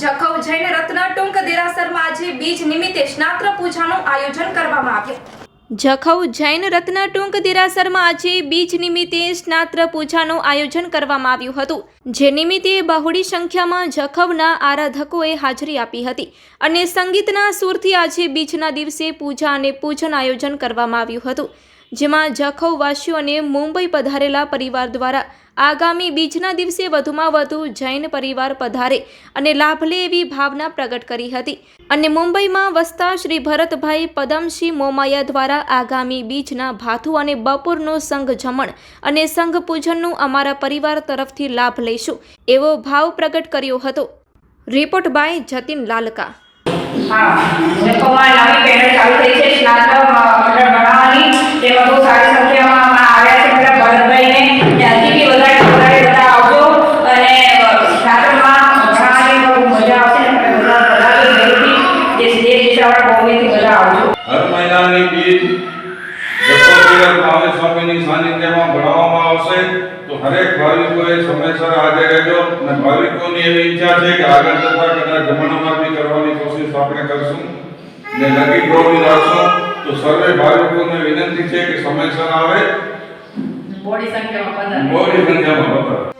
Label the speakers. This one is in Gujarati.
Speaker 1: જખૌ જૈન રત્ન ટુંક દેરાસરમાં આજે બીજ નિમિત્તે સ્નાત્ર પૂજાનું આયોજન કરવામાં આવ્યું.
Speaker 2: જખૌ જૈન રત્ન ટૂંક દેરાસરમાં આજે બીજ નિમિત્તે સ્નાત્ર પૂજાનું આયોજન કરવામાં આવ્યું હતું, જે નિમિત્તે બહોળી સંખ્યામાં જખૌના આરાધકોએ હાજરી આપી હતી અને સંગીતના સુરથી આજે બીજના દિવસે પૂજા અને પૂજન આયોજન કરવામાં આવ્યું હતું. જેમાં જાખૌવાસીઓને મુંબઈ પધારેલા પરિવાર દ્વારા આગામી બીજના દિવસે વધુમાં વધુ જૈન પરિવાર પધારે અને લાભ લે એવી ભાવના પ્રગટ કરી હતી. અને મુંબઈમાં વસતા શ્રી ભરતભાઈ પદમસિંહ મોમાયા દ્વારા આગામી બીજના ભાથુ અને બપોરનો સંઘ જમણ અને સંઘ પૂજનનું અમારા પરિવાર તરફથી લાભ લઈશું એવો ભાવ પ્રગટ કર્યો હતો. Report by Jatin Lalka.
Speaker 3: હા
Speaker 4: દત્તોપીર ભાવે સ્વામીની સાનિધ્યમાં ભણાવવામાં આવશે તો હરેક ભાવિકોએ સમયસર હાજર રહેજો અને ભાવિકોની એવી ઈચ્છા છે કે આગળ જતા કદાચ જમણવાર બી કરવાની કોશિશ આપણે કરશું ને ડ્રો બી રાખશું. તો સર્વે ભાવિકોને વિનંતી છે કે સમયસર આવે.
Speaker 3: મોડી સંખ્યામાં
Speaker 4: મોટી સંખ્યામાં પધારો